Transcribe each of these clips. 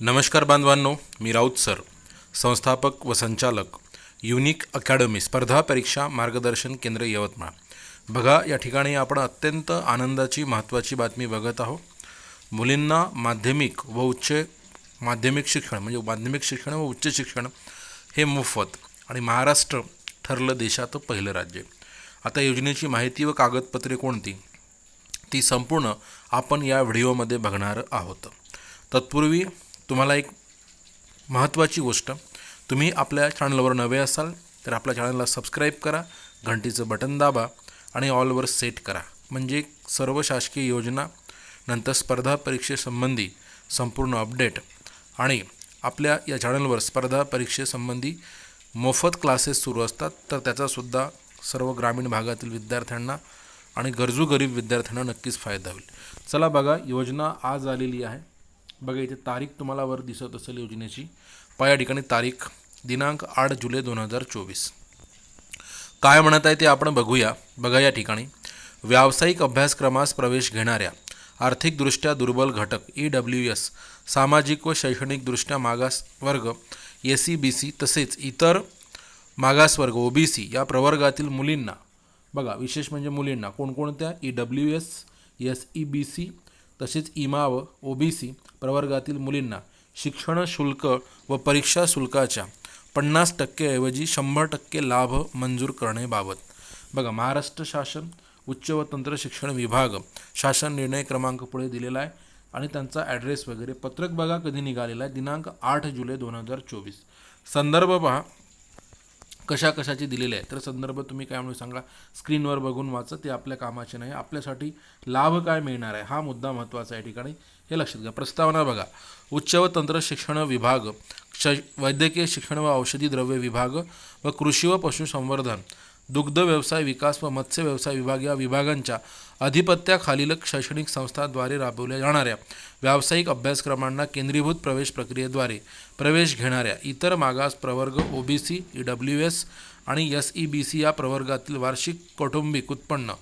नमस्कार बांधवांनो मी राऊत सर संस्थापक व संचालक युनिक अकॅडमी स्पर्धा परीक्षा मार्गदर्शन केंद्र यवतमाळ. बघा या ठिकाणी आपण अत्यंत आनंदाची महत्त्वाची बातमी बघत आहोत. मुलींना माध्यमिक व उच्च माध्यमिक शिक्षण म्हणजे माध्यमिक शिक्षण व उच्च शिक्षण हे मोफत आणि महाराष्ट्र ठरलं देशात पहिलं राज्य. आता योजनेची माहिती व कागदपत्रे कोणती? ती संपूर्ण आपण या व्हिडिओमध्ये बघणार आहोत. तत्पूर्वी तुम्हाला एक महत्त्वाची गोष्ट. तुम्ही आपल्या चॅनलवर नवे असाल तर आपल्या चॅनलला सबस्क्राईब करा घंटीचं बटन दाबा आणि ऑलवर सेट करा. म्हणजे सर्व शासकीय योजना नंतर स्पर्धा परीक्षेसंबंधी संपूर्ण अपडेट आणि आपल्या या चॅनलवर स्पर्धा परीक्षेसंबंधी मोफत क्लासेस सुरू असतात तर त्याचासुद्धा सर्व ग्रामीण भागातील विद्यार्थ्यांना आणि गरजू गरीब विद्यार्थ्यांना नक्कीच फायदा होईल. चला बघा योजना आज आलेली आहे. बघा इथे तारीख तुम्हाला वर दिसत असेल योजनेची. पहा या ठिकाणी तारीख दिनांक आठ जुलै दोन हजार चोवीस. काय म्हणत आहे ते आपण बघूया. बघा या ठिकाणी. व्यावसायिक अभ्यासक्रमास प्रवेश घेणाऱ्या आर्थिकदृष्ट्या दुर्बल घटक ई डब्ल्यू एस सामाजिक व शैक्षणिकदृष्ट्या मागास वर्ग एस सी बी सी तसेच इतर मागासवर्ग ओ बी सी या प्रवर्गातील मुलींना बघा विशेष म्हणजे मुलींना कोणकोणत्या? E W S S E B C तसेच इमा व ओ बी सी प्रवर्गातील मुलींना शिक्षण शुल्क व परीक्षा शुल्काच्या पन्नास टक्केऐवजी शंभर टक्के लाभ मंजूर करण्याबाबत. बघा महाराष्ट्र शासन उच्च व तंत्र शिक्षण विभाग शासन निर्णय क्रमांक पुढे दिलेला आहे आणि त्यांचा ॲड्रेस वगैरे पत्रक बघा कधी निघालेला आहे. दिनांक आठ जुलै दोन हजार चोवीस. संदर्भ पहा. कशा कशाची दिलेले आहे. तर संदर्भ तुम्ही काय म्हणून सांगा? स्क्रीनवर बघून वाचा ते आपल्या कामाचे नाही आपल्यासाठी लाभ काय मिळणार आहे? हा मुद्दा महत्त्वाचा आहे ठिकाणी. हे लक्षात घ्या. प्रस्तावना बघा. उच्च व तंत्र शिक्षण विभाग श वैद्यकीय शिक्षण व औषधी द्रव्य विभाग व कृषी व पशुसंवर्धन. दुग्ध व्यवसाय विकास व मत्स्य व्यवसाय विभाग या विभागांच्या अधिपत्याखालील शैक्षणिक संस्थाद्वारे राबवल्या जाणाऱ्या व्यावसायिक अभ्यासक्रमांना केंद्रीभूत प्रवेश प्रक्रियेद्वारे प्रवेश घेणाऱ्या इतर मागास प्रवर्ग O B C E W S आणि एस ई बी सी या प्रवर्गातील वार्षिक कौटुंबिक उत्पन्न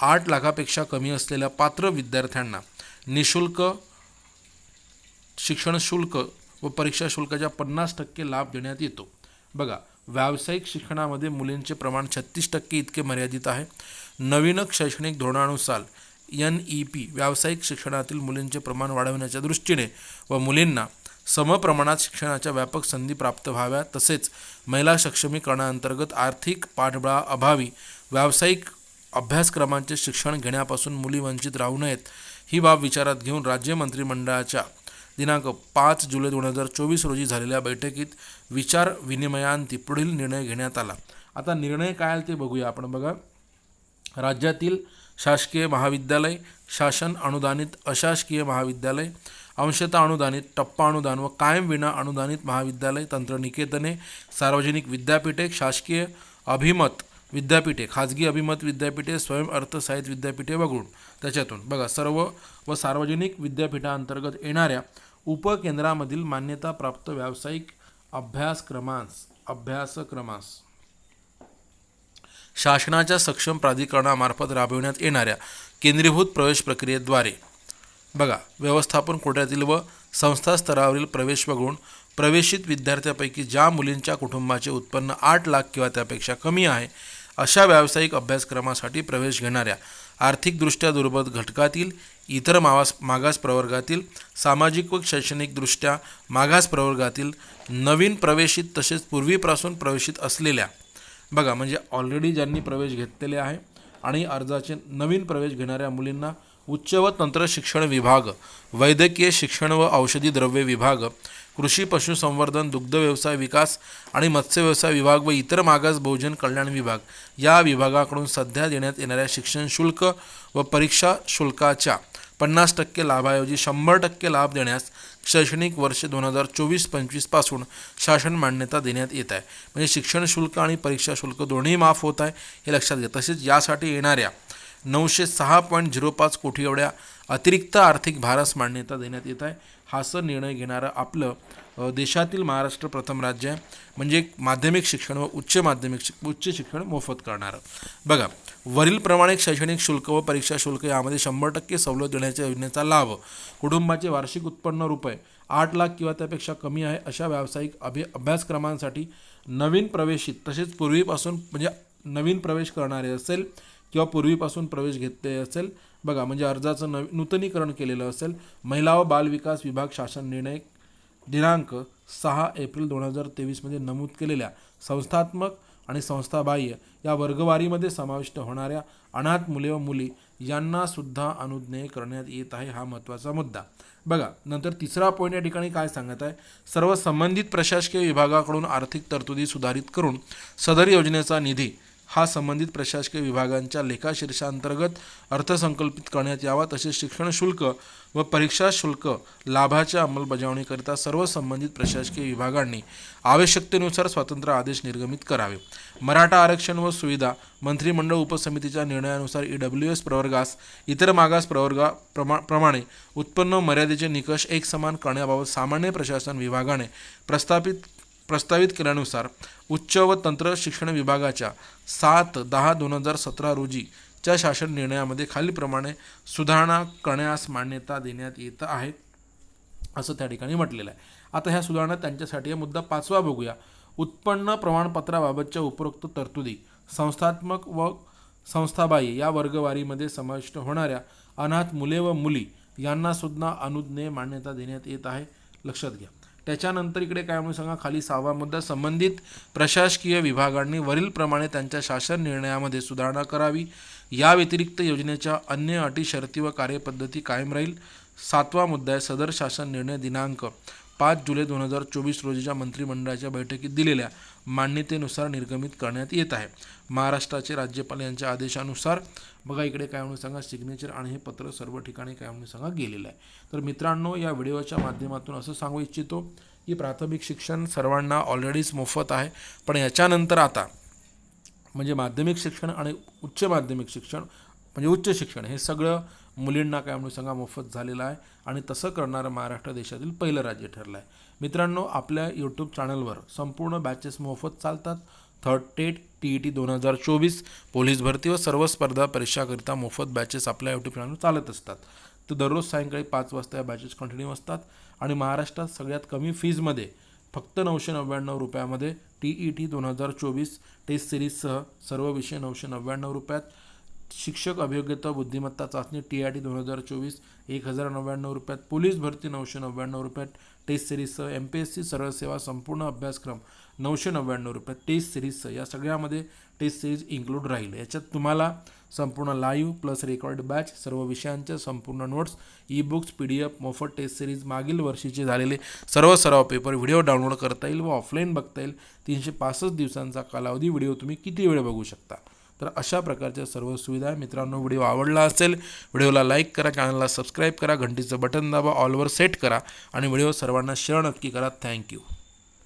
आठ लाखापेक्षा कमी असलेल्या पात्र विद्यार्थ्यांना निशुल्क शिक्षण शुल्क व परीक्षा शुल्काच्या पन्नास टक्के लाभ देण्यात येतो. बघा व्यावसायिक शिक्षणामध्ये मुलींचे प्रमाण छत्तीस टक्के इतके मर्यादित आहे. नवीन शैक्षणिक धोरणानुसार एन ई पी व्यावसायिक शिक्षणातील मुलींचे प्रमाण वाढवण्याच्या दृष्टीने व मुलींना समप्रमाणात शिक्षणाच्या व्यापक संधी प्राप्त व्हाव्या तसेच महिला सक्षमीकरणाअंतर्गत आर्थिक पाठबळा अभावी व्यावसायिक अभ्यासक्रमांचे शिक्षण घेण्यापासून मुली वंचित राहू नयेत ही बाब विचारात घेऊन राज्य मंत्रिमंडळाच्या दिनांक पाच जुलै दोन हजार चोवीस रोजी झालेल्या बैठकीत विचार विनिमयांती पुढील निर्णय घेण्यात आला. आता निर्णय काय आहे ते बघूया. आपण बघा. राज्यातील शासकीय महाविद्यालय शासन अनुदानित अशासकीय महाविद्यालय अंशतः अनुदानित टप्पा अनुदान व कायम विना अनुदानित महाविद्यालय तंत्रनिकेतने सार्वजनिक विद्यापीठे शासकीय अभिमत विद्यापीठे खाजगी अभिमत विद्यापीठे स्वयं अर्थसहाय्यित विद्यापीठे वगळून. त्याच्यातून बघा सर्व व सार्वजनिक विद्यापीठांतर्गत येणाऱ्या उपकेंद्रामधील मान्यताप्राप्त व्यावसायिक अभ्यासक्रमांस अभ्यासक्रमास. शासनाच्या सक्षम प्राधिकरणामार्फत राबविण्यात येणाऱ्या केंद्रीभूत प्रवेश प्रक्रियेद्वारे बघा व्यवस्थापन कोट्यातील व संस्था स्तरावरील प्रवेश वगळून प्रवेशित विद्यार्थ्यापैकी ज्या मुलींच्या कुटुंबाचे उत्पन्न आठ लाख किंवा त्यापेक्षा कमी आहे अशा व्यावसायिक अभ्यासक्रमासाठी प्रवेश घेणाऱ्या आर्थिकदृष्ट्या दुर्बल घटकातील इतर मावास मागास प्रवर्गातील सामाजिक व शैक्षणिकदृष्ट्या मागास प्रवर्गातील नवीन प्रवेशित तसेच पूर्वीपासून प्रवेशित असलेल्या बघा म्हणजे ऑलरेडी ज्यांनी प्रवेश घेतलेले आहे आणि अर्जाचे नवीन प्रवेश घेणाऱ्या मुलींना उच्च व तंत्र शिक्षण विभाग वैद्यकीय शिक्षण व औषधी द्रव्य विभाग कृषी पशुसंवर्धन दुग्धव्यवसाय विकास आणि मत्स्य व्यवसाय विभाग व इतर मागास बहुजन कल्याण विभाग या विभागाकडून सध्या देण्यात येणाऱ्या शिक्षण शुल्क व परीक्षा शुल्काच्या पन्नास टक्के लाभाऐवजी शंभर टक्के लाभ देण्यास शैक्षणिक वर्ष दोन हजार चोवीस पंचवीसपासून शासन मान्यता देण्यात येत आहे. म्हणजे शिक्षण शुल्क आणि परीक्षा शुल्क दोन्ही माफ होत आहे हे लक्षात घ्या. तसेच यासाठी येणाऱ्या नऊशे सहा पॉईंट झिरो पाच कोटी एवढ्या अतिरिक्त आर्थिक भारास मान्यता देण्यात येत आहे. हा असं निर्णय घेणारं आपलं देशातील महाराष्ट्र प्रथम राज्य आहे. म्हणजे माध्यमिक शिक्षण व उच्च माध्यमिक शिक उच्च शिक्षण मोफत करणारं. बघा वरील प्रमाणे शैक्षणिक शुल्क व परीक्षा शुल्क यामध्ये शंभर टक्के सवलत देण्याच्या योजनेचा लाभ कुटुंबाचे वार्षिक उत्पन्न रुपये आठ लाख किंवा त्यापेक्षा कमी आहे अशा व्यावसायिक अभि अभ्यासक्रमांसाठी नवीन प्रवेशित तसेच पूर्वीपासून म्हणजे नवीन प्रवेश करणारे असेल किंवा पूर्वीपासून प्रवेश घेतले असेल बघा म्हणजे अर्जाचं नव नूतनीकरण केलेलं असेल महिला व बालविकास विभाग शासन निर्णय दिनांक सहा एप्रिल दोन हजार तेवीसमध्ये नमूद केलेल्या संस्थात्मक आणि संस्थाबाह्य या वर्गवारीमध्ये समाविष्ट होणाऱ्या अनाथ मुले व मुली यांना सुद्धा अनुज्ञेय करण्यात येत आहे हा महत्त्वाचा मुद्दा. बघा नंतर तिसरा पॉईंट या ठिकाणी काय सांगत आहे? सर्व संबंधित प्रशासकीय विभागाकडून आर्थिक तरतुदी सुधारित करून सदर योजनेचा निधी हा संबंधित प्रशासकीय विभागांच्या लेखाशीर्षांतर्गत अर्थसंकल्पित करण्यात यावा तसेच शिक्षण शुल्क व परीक्षा शुल्क लाभाच्या अंमलबजावणीकरिता सर्व संबंधित प्रशासकीय विभागांनी आवश्यकतेनुसार स्वतंत्र आदेश निर्गमित करावे. मराठा आरक्षण व सुविधा मंत्रिमंडळ उपसमितीच्या निर्णयानुसार ई डब्ल्यू एस प्रवर्गास इतर मागास प्रवर्गा प्रमा प्रमाणे उत्पन्न मर्यादेचे निकष एकसमान करण्याबाबत सामान्य प्रशासन विभागाने प्रस्थापित प्रस्तावित केल्यानुसार उच्च व तंत्र शिक्षण विभागाच्या सात दहा दोन हजार सतरा रोजीच्या शासन निर्णयामध्ये खालीलप्रमाणे सुधारणा करण्यास मान्यता देण्यात येत आहे असं त्या ठिकाणी म्हटलेलं आहे. आता ह्या सुधारणा त्यांच्यासाठी मुद्दा पाचवा बघूया. उत्पन्न प्रमाणपत्राबाबतच्या उपरोक्त तरतुदी संस्थात्मक व संस्थाबाह्य या वर्गवारीमध्ये समाविष्ट होणाऱ्या अनाथ मुले व मुली यांनासुद्धा अनुज्ञे अनुज्ञेय मान्यता देण्यात येत आहे. लक्षात घ्या. त्याच्यानंतर इकडे काय म्हणून सांगा खाली सहावा मुद्दा संबंधित प्रशासकीय विभागांनी वरीलप्रमाणे त्यांच्या शासन निर्णयामध्ये सुधारणा करावी. या व्यतिरिक्त योजनेच्या अन्य अटी शर्ती व कार्यपद्धती कायम राहील. सातवा मुद्दा आहे सदर शासन निर्णय दिनांक. पाच जुलै दोन हजार चोवीस रोजीच्या मंत्रिमंडळाच्या बैठकीत दिलेल्या मान्यतेनुसार निर्गमित करण्यात येत आहे. महाराष्ट्राचे राज्यपाल यांच्या आदेशानुसार बघा इकडे काय म्हणून सांगा सिग्नेचर आणि हे पत्र सर्व ठिकाणी काय म्हणून सांगा गेलेलं आहे. तर मित्रांनो या व्हिडिओच्या माध्यमातून असं सांगू इच्छितो की प्राथमिक शिक्षण सर्वांना ऑलरेडीच मोफत आहे. पण याच्यानंतर आता म्हणजे माध्यमिक शिक्षण आणि उच्च माध्यमिक शिक्षण म्हणजे उच्च शिक्षण हे सगळं मुलींना काय म्हणून सांगा मोफत झालेला आहे आणि तसं करणारं महाराष्ट्र देशातील पहिलं राज्य ठरलं आहे मित्रांनो आपल्या यूट्यूब चॅनलवर संपूर्ण बॅचेस मोफत चालतात. Third TET T E T दोन हजार चोवीस पोलीस भरती व सर्व स्पर्धा परीक्षाकरिता मोफत बॅचेस आपल्या यूट्यूब चॅनलवर चालत असतात. तर दररोज सायंकाळी पाच वाजता या बॅचेस कंटिन्यू असतात आणि महाराष्ट्रात सगळ्यात कमी फीजमध्ये फक्त नऊशे नव्याण्णव रुपयामध्ये टी ई टी दोन हजार चोवीस टेस्ट सिरीजसह सर्व विषय नऊशे नव्याण्णव रुपयात. शिक्षक अभियोग्यता बुद्धिमत्ता चाचणी टी आय टी दोन हजार चोवीस एक हजार नव्याण्णव रुपयात पोलीस भरती नऊशे नव्याण्णव रुपयात टेस्ट सिरीजसह एम पी एस सी सरळ सेवा संपूर्ण अभ्यासक्रम नऊशे नव्याण्णव रुपयात टेस्ट सिरीजसह. या सगळ्यामध्ये टेस्ट सिरीज इन्क्लूड राहील. याच्यात तुम्हाला संपूर्ण लाईव्ह प्लस रेकॉर्ड बॅच सर्व विषयांच्या संपूर्ण notes e books P D F मोफत टेस्ट सिरीज मागील वर्षीचे झालेले सर्व सराव पेपर व्हिडिओ डाउनलोड करता येईल व ऑफलाईन बघता येईल. तीनशे पासष्ट दिवसांचा कालावधी व्हिडिओ तुम्ही किती वेळ बघू शकता? तर अशा प्रकारच्या सर्व सुविधा आहे मित्रांनो व्हिडिओ आवडला असेल व्हिडिओला लाईक करा चॅनलला सबस्क्राईब करा घंटीचं बटन दाबा ऑलवर सेट करा आणि व्हिडिओ सर्वांना शेअर नक्की करा. थँक्यू